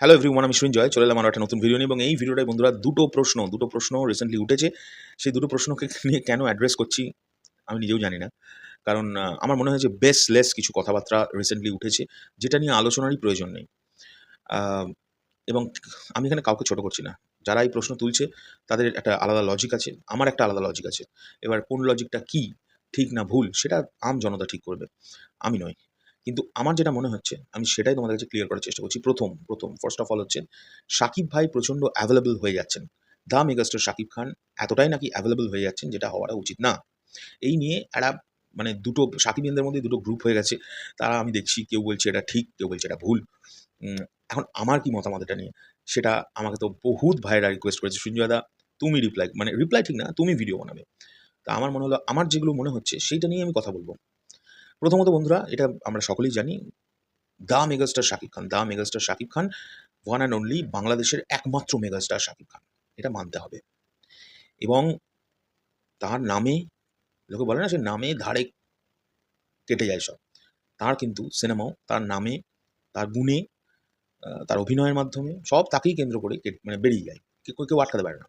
Hello everyone আমি সৃঞ্জয় চলে এলাম আরও একটা নতুন ভিডিও নিয়ে। এবং এই ভিডিওটায় বন্ধুরা দুটো প্রশ্ন দুটো প্রশ্ন রিসেন্টলি উঠেছে। সেই দুটো প্রশ্নকে নিয়ে কেন অ্যাড্রেস করছি আমি নিজেও জানি না। কারণ আমার মনে হয় যে বেস লেস কিছু কথাবার্তা রিসেন্টলি উঠেছে, যেটা নিয়ে আলোচনারই প্রয়োজন নেই। এবং আমি এখানে কাউকে ছোট করছি না। যারা এই প্রশ্ন তুলছে, তাদের একটা আলাদা লজিক আছে, আমার একটা আলাদা লজিক আছে। এবার কোন লজিকটা কি, ঠিক না ভুল, সেটা আম জনতা ঠিক করবে। আমি নয় কিন্তু আমার যেটা মনে হচ্ছে, আমি সেটাই তোমাদের কাছে ক্লিয়ার করার চেষ্টা করছি। প্রথম প্রথম ফার্স্ট অফ অল হচ্ছে, সাকিব ভাই প্রচণ্ড অ্যাভেলেবল হয়ে যাচ্ছেন। দ্য মেগাস্টার সাকিব খান এতটাই নাকি অ্যাভেলেবল হয়ে যাচ্ছেন যেটা হওয়াটা উচিত না। এই নিয়ে একটা মানে দুটো সাকিব সাকিবিয়ানদের মধ্যে দুটো গ্রুপ হয়ে গেছে। তারা আমি দেখছি, কেউ বলছে এটা ঠিক, কেউ বলছে এটা ভুল। এখন আমার কি মতামত এটা নিয়ে? সেটা আমাকে তো বহুত ভাইরা রিকোয়েস্ট করেছে। সঞ্জয় দা, তুমি রিপ্লাই মানে রিপ্লাই ঠিক না, তুমি ভিডিও বানাবে। তা আমার মনে হলো, আমার যেগুলো মনে হচ্ছে, সেইটা নিয়ে আমি কথা বলব। প্রথমত বন্ধুরা, এটা আমরা সকলেই জানি the megastar Shakib Khan. The megastar Shakib Khan one and only বাংলাদেশের একমাত্র মেগাস্টার শাকিব খান। এটা মানতে হবে। এবং তার নামে, লোকে বলে না, সে নামে ধারে কেটে যায় সব। তার কিন্তু সিনেমাও, তার নামে, তার গুণে তার অভিনয়ের মাধ্যমে, সব তাকেই কেন্দ্র করে মানে বেরিয়ে যায়। কেউ কেউ আটকাতে পারে না।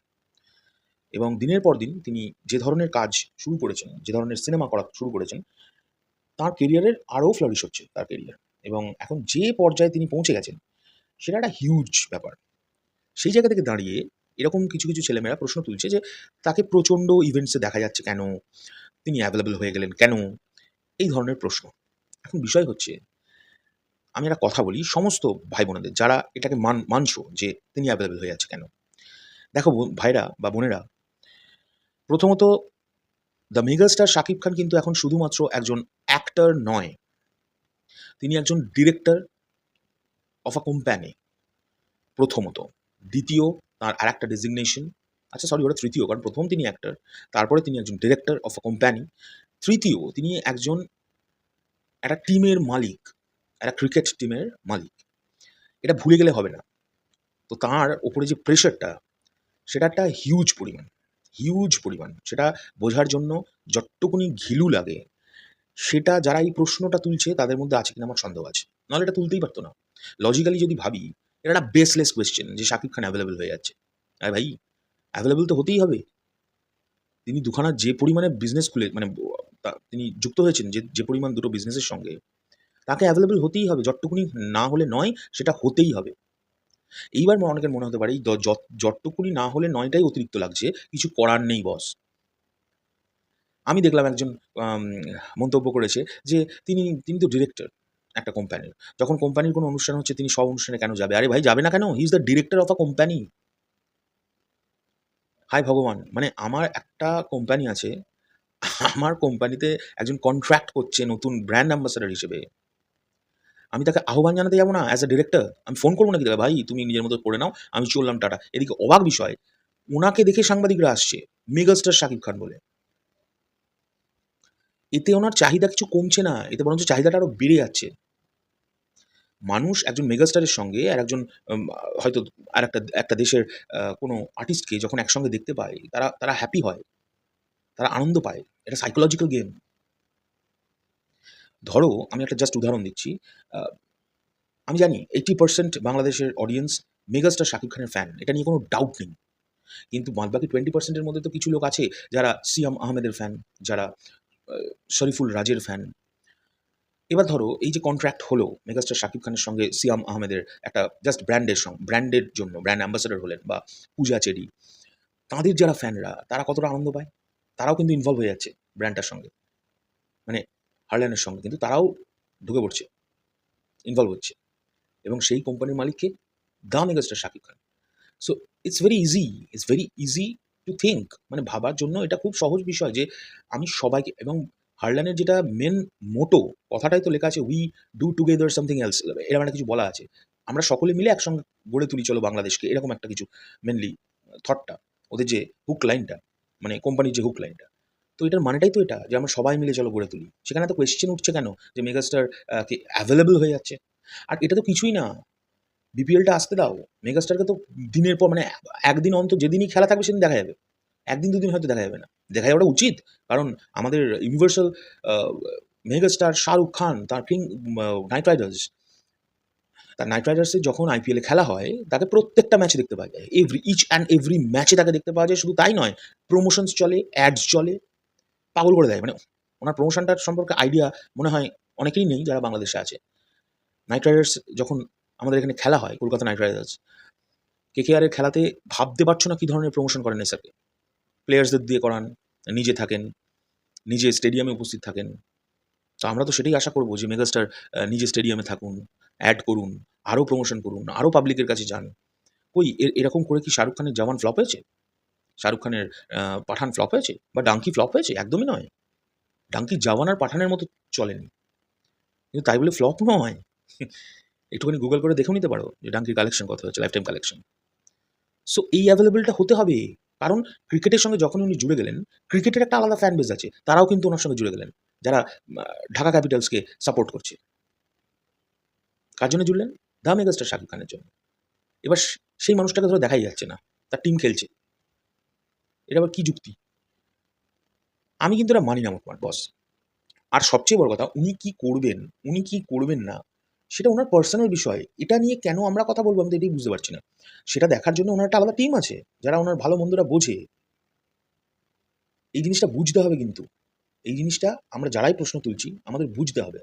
এবং দিনের পর দিন তিনি যে ধরনের কাজ শুরু করেছেন, যে ধরনের সিনেমা করা শুরু করেছেন তার কেরিয়ারের আরও ফ্লারিশ হচ্ছে তার কেরিয়ার এবং এখন যে পর্যায়ে তিনি পৌঁছে গেছেন, সেটা একটা হিউজ ব্যাপার। সেই জায়গা থেকে দাঁড়িয়ে এরকম কিছু কিছু ছেলেমেয়েরা প্রশ্ন তুলছে যে, তাকে প্রচণ্ড ইভেন্টসে দেখা যাচ্ছে কেন? তিনি অ্যাভেলেবেল হয়ে গেলেন কেন? এই ধরনের প্রশ্ন। এখন বিষয় হচ্ছে, আমি একটা কথা বলি, সমস্ত ভাই বোনেদের যারা এটাকে মান, মানছো যে তিনি অ্যাভেলেবেল হয়ে যাচ্ছে কেন? দেখো ভাইরা বা বোনেরা, প্রথমত দ্য মেগাস্টার শাকিব খান কিন্তু এখন শুধুমাত্র একজন অ্যাক্টর নয়। তিনি একজন ডিরেক্টর অফ আ কোম্পানি প্রথমত। দ্বিতীয় তার আর একটা ডেজিগনেশন আচ্ছা সরি ওটা তৃতীয় কারণ প্রথম তিনি অ্যাক্টর তারপরে তিনি একজন ডিরেক্টর অফ আ কোম্পানি তৃতীয় তিনি একজন একটা টিমের মালিক, একটা ক্রিকেট টিমের মালিক। এটা ভুলে গেলে হবে না। তো তার ওপরে যে প্রেশারটা সেটা একটা হিউজ পরিমাণ। হিউজ পরিমাণ। সেটা বোঝার জন্য যতটুকুনি ঘিলু লাগে, সেটা যারা এই প্রশ্নটা তুলছে তাদের মধ্যে আছে কিনা আমার সন্দেহ আছে। নাহলে এটা তুলতেই পারতো না। লজিক্যালি যদি ভাবি, এটা একটা বেসলেস কোয়েশ্চেন যে শাকিব খান অ্যাভেলেবেল হয়ে যাচ্ছে। আরে ভাই অ্যাভেলেবেল তো হতেই হবে। তিনি দুখানা যে পরিমাণে বিজনেস খুলে মানে তিনি যুক্ত হয়েছেন যে যে পরিমাণ দুটো বিজনেসের সঙ্গে, তাকে অ্যাভেলেবেল হতেই হবে। যতটুকুনি না হলে নয়, সেটা হতেই হবে। এইবার অনেকের মনে হতে পারে, এই যতটুকুনি না হলে নয়টাই অতিরিক্ত লাগছে, কিছু করার নেই বস আমি দেখলাম একজন মন্তব্য করেছে যে তিনি তিনি তো ডিরেক্টর একটা কোম্পানির যখন কোম্পানির কোনো অনুষ্ঠান হচ্ছে, তিনি সব অনুষ্ঠানে কেন যাবে? আরে ভাই, যাবে না কেন? He is the director of a company high ভগবান। মানে আমার একটা কোম্পানি আছে, আমার কোম্পানিতে একজন কন্ট্রাক্ট করছে নতুন ব্র্যান্ড অ্যাম্বাসাডার হিসেবে। আমি তাকে আহ্বান জানাতে যাব না অ্যাজ এ ডিরেক্টর আমি ফোন করব নাকি? তাকে ভাই, তুমি নিজের মতো করে নাও, আমি চললাম, টাটা। এদিকে অবাক বিষয় ওনাকে দেখে সাংবাদিকরা আসছে, মেগাস্টার শাকিব খান বলে। এতে ওনার চাহিদা কিছু কমছে না, এতে বরঞ্চ চাহিদাটা আরও বেড়ে যাচ্ছে। মানুষ একজন মেগাস্টারের সঙ্গে আর একজন হয়তো আর একটা একটা দেশের কোনো আর্টিস্টকে যখন একসঙ্গে দেখতে পায়, তারা তারা হ্যাপি হয়, তারা আনন্দ পায়। এটা সাইকোলজিক্যাল গেম ধরো, আমি একটা জাস্ট উদাহরণ দিচ্ছি আমি জানি এইটি পার্সেন্ট বাংলাদেশের অডিয়েন্স মেগাস্টার শাকিব খানের ফ্যান এটা নিয়ে কোনো ডাউট নেই। কিন্তু বাদবাকি টোয়েন্টি পার্সেন্টের মধ্যে তো কিছু লোক আছে যারা সিয়াম আহমেদের ফ্যান যারা শরীফুল রাজের ফ্যান এবার ধরো, এই যে কন্ট্রাক্ট হলো মেগাস্টার শাকিব খানের সঙ্গে সিয়াম আহমেদের একটা জাস্ট ব্র্যান্ডের সঙ্গে ব্র্যান্ডের জন্য ব্র্যান্ড অ্যাম্বাসাডার হলেন বা পূজা চেরি, তাঁদের যারা ফ্যানরা তারা কতটা আনন্দ পায়? তারাও কিন্তু ইনভলভ হয়ে যাচ্ছে ব্র্যান্ডটার সঙ্গে। মানে হারল্যান্ডের সঙ্গে কিন্তু তারাও ঢুকে পড়ছে ইনভলভ হচ্ছে এবং সেই কোম্পানির মালিককে the megastar Shakib Khan. So it's very easy it's very easy to think মানে ভাবার জন্য এটা খুব সহজ বিষয় যে আমি সবাইকে এবং হারল্যানের যেটা মেন মোটো কথাটাই তো লেখা আছে we do together something else এরকম একটা কিছু বলা আছে। আমরা সকলে মিলে একসঙ্গে গড়ে তুলি, চলো বাংলাদেশকে। এরকম একটা কিছু মেনলি থটটা ওদের যে হুক লাইনটা মানে কোম্পানির যে হুক লাইনটা তো এটার মানেটাই তো এটা, যে আমরা সবাই মিলে চলো গড়ে তুলি। সেখানে তো কোয়েশ্চেন উঠছে কেন? যে মেগাস্টার কি অ্যাভেলেবল হয়ে যাচ্ছে। আর এটা তো কিছুই না। বিপিএলটা আসতে দাও। মেগাস্টারকে তো দিনের পর মানে একদিন অন্তর যেদিনই খেলা থাকবে সেদিন দেখা যাবে। একদিন দুদিন হয়তো দেখা যাবে না। দেখা যাওয়াটা উচিত। কারণ আমাদের ইউনিভার্সাল মেগাস্টার শাহরুখ খান, তার কিং নাইট রাইডার্স তা নাইট রাইডার্সের যখন আইপিএলে খেলা হয়, তাকে প্রত্যেকটা ম্যাচে দেখতে পাওয়া যায়। এভরি ইচ অ্যান্ড এভরি ম্যাচে তাকে দেখতে পাওয়া যায়। শুধু তাই নয় প্রমোশনস চলে অ্যাডস চলে পাগল করে দেয়। মানে ওনার প্রমোশনটার সম্পর্কে আইডিয়া মনে হয় অনেকেরই নেই যারা বাংলাদেশে আছে। নাইট রাইডার্স যখন আমাদের এখানে খেলা হয়, Kolkata Knight Riders K K কেকেআরের খেলাতে ভাবতে পারছ না কী ধরনের প্রমোশন করেন স্যারকে প্লেয়ার্সদের দিয়ে করান, নিজে থাকেন, নিজে স্টেডিয়ামে উপস্থিত থাকেন। তো আমরা তো সেটাই আশা করব যে মেগাস্টার নিজে স্টেডিয়ামে থাকুন অ্যাড করুন, আরও প্রমোশন করুন, আরও পাবলিকের কাছে যান। কই এরকম করে কি শাহরুখ খানের জওয়ান ফ্লপ হয়েছে? শাহরুখ খানের পাঠান ফ্লপ হয়েছে? বা ডাঙ্কি ফ্লপ হয়েছে? একদমই নয়। ডাঙ্কি জওয়ান আর পাঠানের মতো চলেনি। কিন্তু তাই বলে ফ্লপ নয়। একটুখানি গুগল করে দেখেও নিতে পারো যে ডাঙ্কির কালেকশন কত হয়েছে লাইফ টাইম কালেকশন সো এই অ্যাভেলেবেলটা হতে হবে। কারণ ক্রিকেটের সঙ্গে যখন উনি জুড়ে গেলেন, ক্রিকেটের একটা আলাদা ফ্যান বেস আছে। তারাও কিন্তু ওনার সঙ্গে জুড়ে গেলেন। যারা ঢাকা ক্যাপিটালসকে সাপোর্ট করছে। কার জন্য জুড়লেন? দা মেগাস্টার শাকিব খানের জন্য। এবার সেই মানুষটাকে ধরো দেখাই যাচ্ছে না। তার টিম খেলছে। এটা আবার কি যুক্তি? আমি কিন্তু এটা মানি না আমার বস আর সবচেয়ে বড় কথা, উনি কি করবেন, উনি কি করবেন না, সেটা ওনার পার্সোনাল বিষয়। এটা নিয়ে কেন আমরা কথা বলব আমি তো এটাই বুঝতে পারছি না। সেটা দেখার জন্য ওনার একটা আলাদা টিম আছে, যারা ওনার ভালো মন্দরা বোঝে। এই জিনিসটা বুঝতে হবে কিন্তু। এই জিনিসটা আমরা যারাই প্রশ্ন তুলছি, আমাদের বুঝতে হবে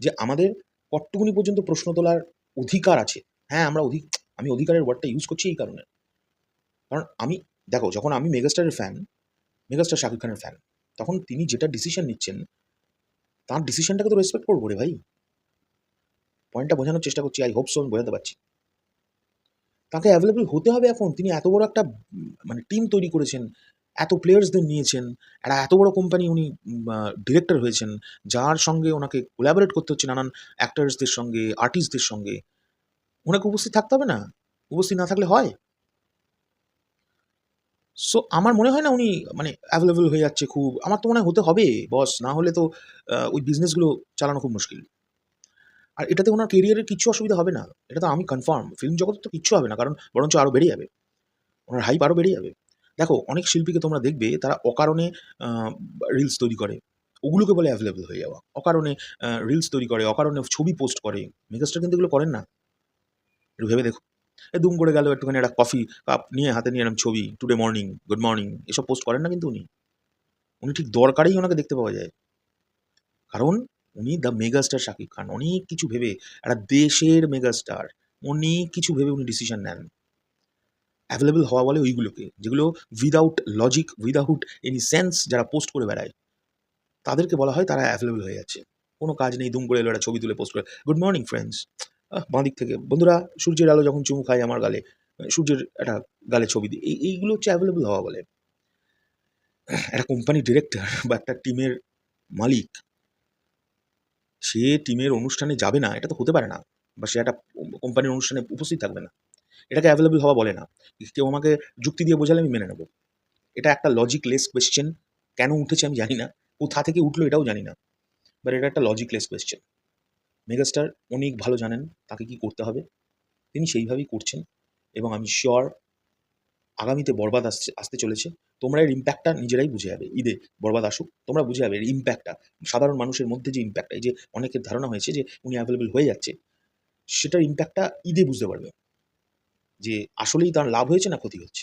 যে আমাদের কতটুকুনি পর্যন্ত প্রশ্ন তোলার অধিকার আছে। হ্যাঁ আমরা অধিক, আমি অধিকারের ওয়ার্ডটা ইউজ করছি এই কারণে। কারণ আমি দেখো, যখন আমি মেগাস্টারের ফ্যান মেগাস্টার শাকিব খানের ফ্যান তখন তিনি যেটা ডিসিশন নিচ্ছেন, তার ডিসিশনটাকে তো রেসপেক্ট করব রে ভাই। পয়েন্টটা বোঝানোর চেষ্টা করছি আই হোপ সো বোঝাতে পারছি। তাকে অ্যাভেলেবল হতে হবে এখন। তিনি এত বড় একটা মানে টিম তৈরি করেছেন, এত প্লেয়ার্সদের নিয়েছেন একটা এত বড় কোম্পানি উনি ডিরেক্টর হয়েছেন, যার সঙ্গে ওনাকে কোলাবোরেট করতে হচ্ছে নানান অ্যাক্টার্সদের সঙ্গে আর্টিস্টদের সঙ্গে। ওনাকে উপস্থিত থাকতে হবে না? উপস্থিত না থাকলে হয়? সো আমার মনে হয় না উনি মানে অ্যাভেলেবল হয়ে যাচ্ছে খুব। আমার তো মনে হয় হতে হবে বস না হলে তো ওই বিজনেসগুলো চালানো খুব মুশকিল। আর এটাতে ওনার কেরিয়ারের কিছু অসুবিধা হবে না। এটা তো আমি কনফার্ম ফিল্ম জগতে তো কিচ্ছু হবে না, কারণ বরঞ্চ আরও বেড়ে যাবে। ওনার হাইপ আরও বেড়ে যাবে। দেখো, অনেক শিল্পীকে তোমরা দেখবে, তারা অকারণে রিলস তৈরি করে। ওগুলোকে বলে অ্যাভেলেবল হয়ে যাওয়া। অকারণে রিলস তৈরি করে, অকারণে ছবি পোস্ট করে। মেগাস্টার কিন্তু এগুলো করেন না। একটু ভেবে দেখো। দুম করে গেল একটুখানি একটা কফি কাপ নিয়ে হাতে নিয়ে এরকম ছবি টুডে মর্নিং গুড মর্নিং এসব পোস্ট করেন না কিন্তু উনি? উনি ঠিক দরকারেই ওনাকে দেখতে পাওয়া যায়। কারণ উনি দ্য মেগাস্টার শাকিব খান, অনেক কিছু ভেবে, একটা দেশের মেগাস্টার অনেক কিছু ভেবে উনি ডিসিশন নেন। অ্যাভেলেবল হওয়া বলে ওইগুলোকে, যেগুলো without logic without any sense যারা পোস্ট করে বেড়ায়, তাদেরকে বলা হয় তারা অ্যাভেলেবল হয়ে যাচ্ছে। কোনো কাজ নেই, দুম করে এলো একটা ছবি তুলে পোস্ট করে গুড মর্নিং ফ্রেন্ডস বাঁ দিক থেকে। বন্ধুরা, সূর্যের আলো যখন চুমু খায় আমার গালে সূর্যের একটা গালে ছবি দিই এই এইগুলো হচ্ছে অ্যাভেলেবল হওয়া বলে। একটা কোম্পানি ডিরেক্টর বা একটা টিমের মালিক, সে টিমের অনুষ্ঠানে যাবে না, এটা তো হতে পারে না, বা সে একটা কোম্পানির অনুষ্ঠানে উপস্থিত থাকবে না। এটাকে অ্যাভেলেবল হওয়া বলে না। কেউ আমাকে যুক্তি দিয়ে বোঝালে আমি মেনে নেব। এটা একটা লজিক লেস কোয়েশ্চেন কেন উঠেছে আমি জানি না, কোথা থেকে উঠল এটাও জানি না বাট এটা একটা লজিক লেস কোয়েশ্চেন মেগাস্টার অনেক ভালো জানেন তাকে কি করতে হবে। তিনি সেইভাবেই করছেন এবং আমি শিওর আগামীতে বরবাদ আসছে, আসতে চলেছে। তোমরা এর ইম্প্যাক্টটা নিজেরাই বুঝে যাবে। ঈদে বরবাদ আসুক, তোমরা বুঝে যাবে এর ইম্প্যাক্টটা সাধারণ মানুষের মধ্যে যে ইম্প্যাক্টটা এই যে অনেকের ধারণা হয়েছে যে উনি অ্যাভেলেবেল হয়ে যাচ্ছে, সেটার ইম্প্যাক্টটা ঈদে বুঝতে পারবে। যে আসলেই তার লাভ হয়েছে না ক্ষতি হচ্ছে।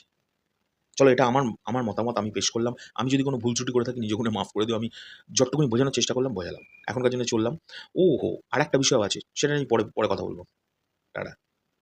চলো এটা আমার আমার মতামত, আমি পেশ করলাম। আমি যদি কোনো ভুল ছুটি করে থাকি নিজে কোনো মাফ করে দিও। আমি যতটুকুনি বোঝানোর চেষ্টা করলাম, বোঝালাম। এখনকার জন্য চললাম। ও হো আর একটা বিষয় আছে, সেটা আমি পরে পরে কথা বলব। টাটা।